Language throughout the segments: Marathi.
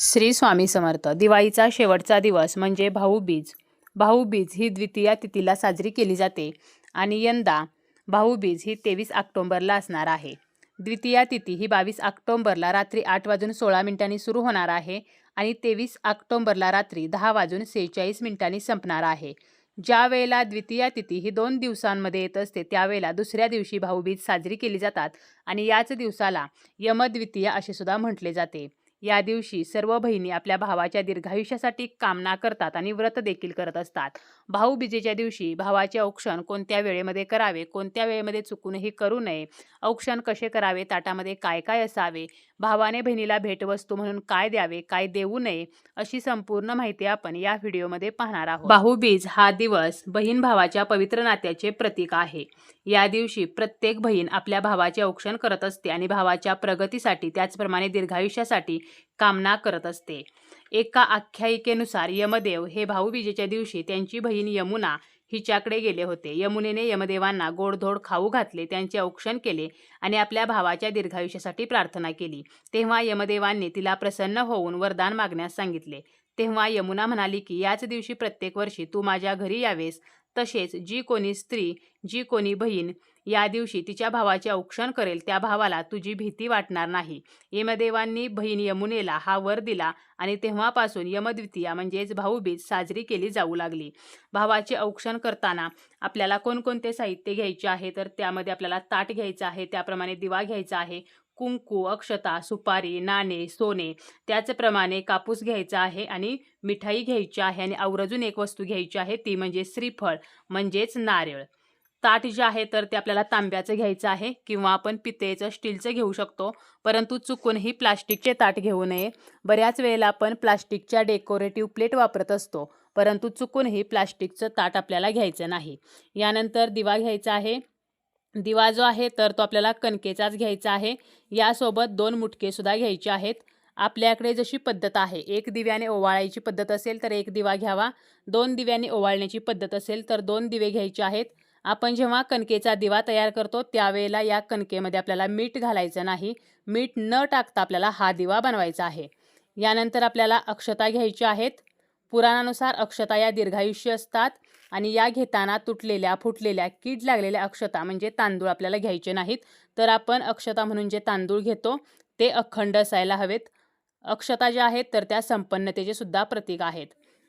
श्री स्वामी समर्थ. दिवाळीचा शेवटचा दिवस म्हणजे भाऊबीज भाऊबीज ही द्वितीया तिथीला साजरी केली जाते आणि यंदा भाऊबीज ही तेवीस ऑक्टोंबरला असणार आहे. द्वितीया तिथी ही बावीस ऑक्टोंबरला रात्री आठ वाजून सोळा मिनिटांनी सुरू होणार आहे आणि तेवीस ऑक्टोंबरला रात्री दहा वाजून सेहेचाळीस मिनिटांनी संपणार आहे. ज्या वेळेला द्वितीया तिथी ही दोन दिवसांमध्ये येत असते त्यावेळेला दुसऱ्या दिवशी भाऊबीज साजरी केली जातात आणि याच दिवसाला यमद्वितीया असे सुद्धा म्हटले जाते. या दिवशी सर्व बहिणी आपल्या भावाच्या दीर्घायुष्यासाठी कामना करतात आणि व्रत देखील करत असतात. भाऊबीजेच्या दिवशी भावाचे औक्षण कोणत्या वेळेमध्ये करावे कोणत्या वेळेमध्ये चुकूनही करू नये औक्षण कसे करावे ताटामध्ये काय काय असावे भावाने बहिणीला भेटवस्तू म्हणून काय द्यावे काय देऊ नये अशी संपूर्ण माहिती आपण या व्हिडिओमध्ये पाहणार आहोत. भाऊबीज हा दिवस बहीण भावाच्या पवित्र नात्याचे प्रतीक आहे. या दिवशी प्रत्येक बहीण आपल्या भावाचे औक्षण करत असते आणि भावाच्या प्रगतीसाठी त्याचप्रमाणे दीर्घायुष्यासाठी कामना करत असते. एका आख्यायिकेनुसार यमदेव हे भाऊबीजेच्या दिवशी त्यांची बहीण यमुना हिच्याकडे गेले होते. यमुनेने यमदेवांना गोडधोड खाऊ घातले त्यांचे औक्षण केले आणि आपल्या भावाच्या दीर्घायुष्यासाठी प्रार्थना केली. तेव्हा यमदेवांनी तिला प्रसन्न होऊन वरदान मागण्यास सांगितले. तेव्हा यमुना म्हणाली की याच दिवशी प्रत्येक वर्षी तू माझ्या घरी यावेस. तसेच जी कोणी स्त्री जी कोणी बहीण या दिवशी तिच्या भावाचे औक्षण करेल त्या भावाला तुझी भीती वाटणार नाही. यमदेवांनी बहीण यमुनेला हा वर दिला आणि तेव्हापासून यमद्वितीया म्हणजेच भाऊबीज साजरी केली जाऊ लागली. भावाचे औक्षण करताना आपल्याला कोणकोणते साहित्य घ्यायचे आहे? तर त्यामध्ये आपल्याला ताट घ्यायचं आहे त्याप्रमाणे दिवा घ्यायचा आहे कुंकू अक्षता सुपारी नाणे सोने त्याचप्रमाणे कापूस घ्यायचा आहे आणि मिठाई घ्यायची आहे आणि आवर्जून एक वस्तू घ्यायची आहे ती म्हणजे श्रीफळ म्हणजेच नारळ. ताट जे आहे तर ते आपल्याला तांब्याचं घ्यायचं आहे किंवा आपण पितेचं स्टीलचं घेऊ शकतो परंतु चुकूनही प्लास्टिकचे ताट घेऊ नये. बऱ्याच वेळेला आपण प्लास्टिकच्या डेकोरेटिव्ह प्लेट वापरत असतो परंतु चुकूनही प्लास्टिकचं ताट आपल्याला घ्यायचं नाही. यानंतर दिवा घ्यायचा आहे दिवा जो आहे तर तो आपल्याला कणकेचाच घ्यायचा आहे. यासोबत दोन मुटकेसुद्धा घ्यायचे आहेत. आपल्याकडे जशी पद्धत आहे एक दिव्याने ओवाळायची पद्धत असेल तर एक दिवा घ्यावा. दोन दिव्याने ओवाळण्याची पद्धत असेल तर दोन दिवे घ्यायचे आहेत. आपण जेव्हा कणकेचा दिवा तयार करतो त्यावेळेला या कणकेमध्ये आपल्याला मीठ घालायचं नाही. मीठ न टाकता आपल्याला हा दिवा बनवायचा आहे. यानंतर आपल्याला अक्षता घ्यायची आहेत. पुराणानुसार अक्षता या दीर्घायुष्य असतात आणि या घेताना तुटलेल्या फुटलेल्या कीड लागलेल्या अक्षता म्हणजे तांदूळ आपल्याला घ्यायचे नाहीत. तर आपण अक्षता म्हणून जे तांदूळ घेतो ते अखंड असायला हवेत. अक्षता ज्या आहेत तर त्या संपन्नतेचे सुद्धा प्रतीक आहेत.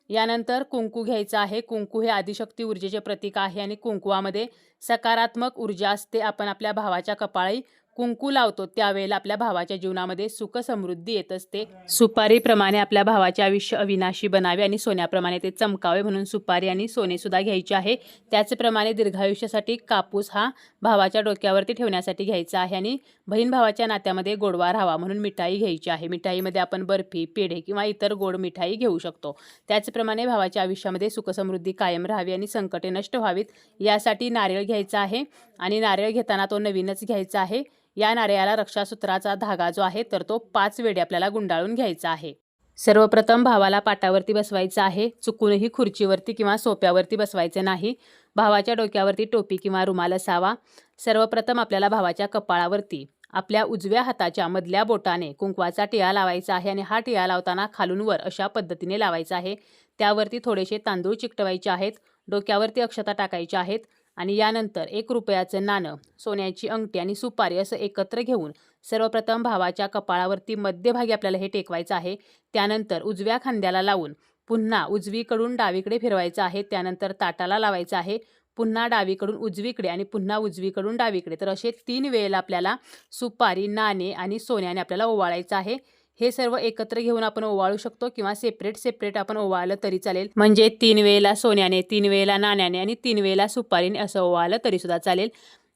यानंतर कुंकू घ्यायचं आहे. कुंकू हे आदिशक्ती ऊर्जेचे प्रतीक आहे आणि कुंकुवामध्ये सकारात्मक ऊर्जा असते. आपण आपल्या भावाच्या कपाळी कुंकू लावतो त्यावेळेला आपल्या भावाच्या जीवनामध्ये सुख समृद्धी येत असते. सुपारीप्रमाणे आपल्या भावाचे आयुष्य अविनाशी बनावे आणि सोन्याप्रमाणे ते चमकावे म्हणून सुपारी आणि सोने सुद्धा घ्यायचे आहे. त्याचप्रमाणे दीर्घायुष्यासाठी कापूस हा भावाच्या डोक्यावरती ठेवण्यासाठी घ्यायचा आहे आणि बहीण भावाच्या नात्यामध्ये गोडवा राहावा म्हणून मिठाई घ्यायची आहे. मिठाईमध्ये आपण बर्फी पेढे किंवा इतर गोड मिठाई घेऊ शकतो. त्याचप्रमाणे भावाच्या आयुष्यामध्ये सुखसमृद्धी कायम राहावी आणि संकटे नष्ट व्हावीत यासाठी नारळ घ्यायचा आहे. आणि नारळ घेताना तो नवीनच घ्यायचा आहे. या नारळाला रक्षासूत्राचा धागा जो आहे तर तो पाच वेळी आपल्याला गुंडाळून घ्यायचा आहे. सर्वप्रथम भावाला पाटावरती बसवायचं आहे. चुकूनही खुर्चीवरती किंवा सोप्यावरती बसवायचे नाही. भावाच्या डोक्यावरती टोपी किंवा रुमाल असावा. सर्वप्रथम आपल्याला भावाच्या कपाळावरती आपल्या उजव्या हाताच्या मधल्या बोटाने कुंकवाचा टिळा लावायचा आहे आणि हा टिळा लावताना खालून वर अशा पद्धतीने लावायचा आहे. त्यावरती थोडेसे तांदूळ चिकटवायचे आहेत. डोक्यावरती अक्षता टाकायच्या आहेत. आणि यानंतर एक रुपयाचं नाणं सोन्याची अंगठी आणि सुपारी असं एकत्र घेऊन सर्वप्रथम भावाच्या कपाळावरती मध्यभागी आपल्याला हे टेकवायचं आहे. त्यानंतर उजव्या खांद्याला लावून पुन्हा उजवीकडून डावीकडे फिरवायचं आहे. त्यानंतर ताटाला लावायचं आहे. पुन्हा डावीकडून उजवीकडे आणि पुन्हा उजवीकडून डावीकडे. तर असे तीन वेळेला आपल्याला सुपारी नाणे आणि सोन्याने आपल्याला ओवाळायचं आहे. हे सर्व एकत्र घेऊन आपण ओवाळू शकतो किंवा सेपरेट सेपरेट आपण ओवाळलं तरी चालेल. म्हणजे तीन वेळेला सोन्याने तीन वेळेला नाण्याने आणि तीन वेळेला सुपारीने असं ओवाळलं तरी सुद्धा चालेल.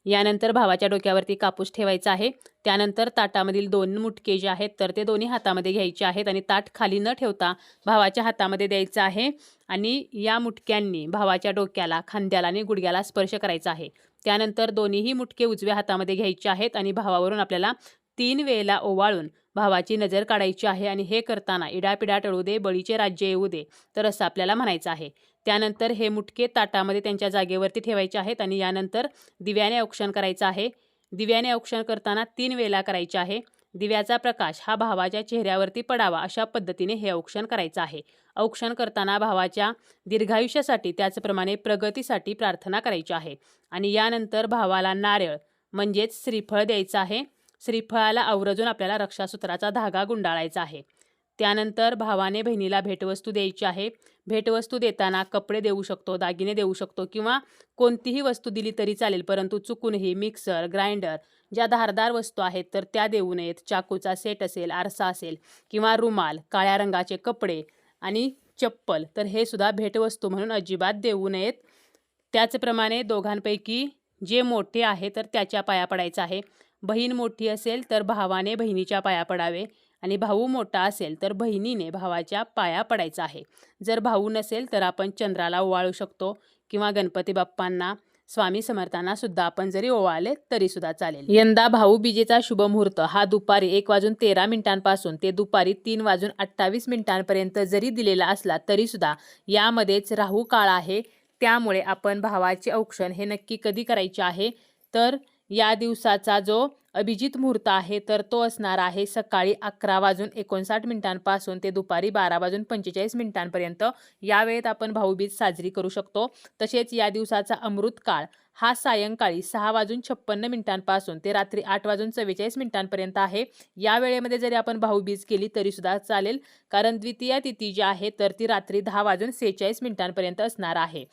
यानंतर भावाच्या डोक्यावरती कापूस ठेवायचा आहे. त्यानंतर ताटामधील दोन मुटके जे आहेत तर ते दोन्ही हातामध्ये घ्यायचे आहेत आणि ताट खाली न ठेवता भावाच्या हातामध्ये द्यायचं आहे आणि या मुटक्यांनी भावाच्या डोक्याला खांद्याला आणि गुडघ्याला स्पर्श करायचा आहे. त्यानंतर दोन्हीही मुटके उजव्या हातामध्ये घ्यायचे आहेत आणि भावावरून आपल्याला तीन वेळेला ओवाळून भावाची नजर काढायची आहे आणि हे करताना इडापिडा टळू दे बळीचे राज्य येऊ दे तर असं आपल्याला म्हणायचं आहे. त्यानंतर हे मुटके ताटामध्ये त्यांच्या जागेवरती ठेवायचे आहेत आणि यानंतर दिव्याने औक्षण करायचं आहे. दिव्याने औक्षण करताना तीन वेळा करायचे आहे. दिव्याचा प्रकाश हा भावाच्या चेहऱ्यावरती पडावा अशा पद्धतीने हे औक्षण करायचं आहे. औक्षण करताना भावाच्या दीर्घायुष्यासाठी त्याचप्रमाणे प्रगतीसाठी प्रार्थना करायची आहे. आणि यानंतर भावाला नारळ म्हणजेच श्रीफळ द्यायचं आहे. श्रीफळाला आवर्जून आपल्याला रक्षासूत्राचा धागा गुंडाळायचा आहे. त्यानंतर भावाने बहिणीला भेटवस्तू द्यायची आहे. भेटवस्तू देताना कपडे देऊ शकतो दागिने देऊ शकतो किंवा कोणतीही वस्तू दिली तरी चालेल परंतु चुकूनही मिक्सर ग्राइंडर ज्या धारदार वस्तू आहेत तर त्या देऊ नयेत. चाकूचा सेट असेल आरसा असेल किंवा रुमाल काळ्या रंगाचे कपडे आणि चप्पल तर हे सुद्धा भेटवस्तू म्हणून अजिबात देऊ नयेत. त्याचप्रमाणे दोघांपैकी जे मोठे आहे तर त्याच्या पाया पडायचं आहे. बहीण मोठी असेल तर भावाने बहिणीच्या पाया पडावे आणि भाऊ मोठा असेल तर बहिणीने भावाच्या पाया पडायचा आहे. जर भाऊ नसेल तर आपण चंद्राला ओवाळू शकतो किंवा गणपती बाप्पांना स्वामी समर्थांना सुद्धा आपण जरी ओवाळले तरी सुद्धा चालेल. यंदा भाऊबीजेचा शुभ मुहूर्त. हा दुपारी एक वाजून तेरा मिनिटांपासून ते दुपारी तीन वाजून अठ्ठावीस मिनिटांपर्यंत जरी दिलेला असला तरी सुद्धा यामध्येच राहू काळ आहे. त्यामुळे आपण भावाचे औक्षण हे नक्की कधी करायचे आहे? तर या दिवसाचा जो अभिजित मुहूर्त आहे तर तो असणार आहे सकाळी अकरा वाजून एकोणसाठ मिनिटांपासून ते दुपारी बारा वाजून पंचेचाळीस मिनिटांपर्यंत. या वेळेत आपण भाऊबीज साजरी करू शकतो. तसेच या दिवसाचा अमृत काळ हा सायंकाळी सहा वाजून छप्पन्न मिनिटांपासून ते रात्री आठ वाजून चव्वेचाळीस मिनिटांपर्यंत आहे. या वेळेमध्ये जरी आपण भाऊबीज केली तरीसुद्धा चालेल. कारण द्वितीय तिथी जी आहे तर ती रात्री दहा वाजून सेहेचाळीस मिनिटांपर्यंत असणार आहे.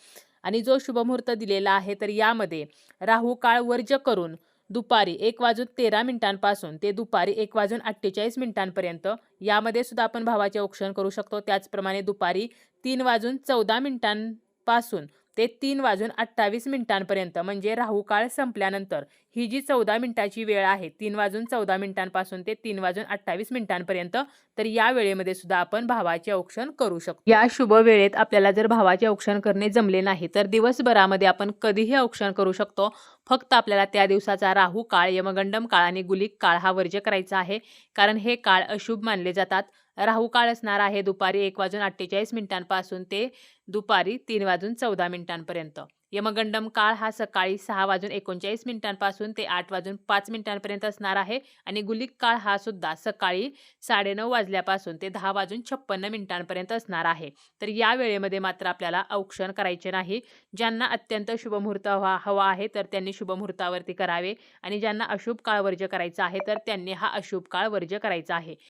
आणि जो शुभमुहूर्त दिलेला आहे तर यामध्ये राहू काळ वर्ज्य करून दुपारी एक वाजून तेरा मिनिटांपासून ते दुपारी एक वाजून अठ्ठेचाळीस मिनिटांपर्यंत यामध्ये सुद्धा आपण भावाचे औक्षण करू शकतो. त्याचप्रमाणे दुपारी तीन वाजून चौदा मिनिटांपासून ते तीन वाजून अठ्ठावीस मिनिटांपर्यंत म्हणजे राहू काळ संपल्यानंतर. ही जी चौदा मिनिटाची वेळ आहे तीन वाजून चौदा मिनिटांपासून ते तीन वाजून अठ्ठावीस मिनिटांपर्यंत तर या वेळेमध्ये सुद्धा आपण भावाचे औक्षण करू शकतो. या शुभ वेळेत आपल्याला जर भावाचे औक्षण करणे जमले नाही तर दिवसभरामध्ये आपण कधीही औक्षण करू शकतो. फक्त आपल्याला त्या दिवसाचा राहू काळ यमगंडम काळ आणि गुलिक काळ हा वर्ज्य करायचा आहे कारण हे काळ अशुभ मानले जातात. राहू काळ असणार आहे दुपारी एक वाजून अठ्ठेचाळीस मिनिटांपासून ते दुपारी तीन वाजून चौदा मिनिटांपर्यंत. यमगंडम काळ हा सकाळी सहा वाजून एकोणचाळीस मिनिटांपासून ते आठ वाजून पाच मिनिटांपर्यंत असणार आहे आणि गुलिक काळ हा सुद्धा सकाळी साडेनऊ वाजल्यापासून ते दहा वाजून छप्पन्न मिनिटांपर्यंत असणार आहे. तर या वेळेमध्ये मात्र आपल्याला औक्षण करायचे नाही. ज्यांना अत्यंत शुभमुहूर्त हवा हवा आहे तर त्यांनी शुभमुहूर्तावरती करावे आणि ज्यांना अशुभ काळ वर्ज्य करायचा आहे तर त्यांनी हा अशुभ काळ वर्ज्य करायचा आहे.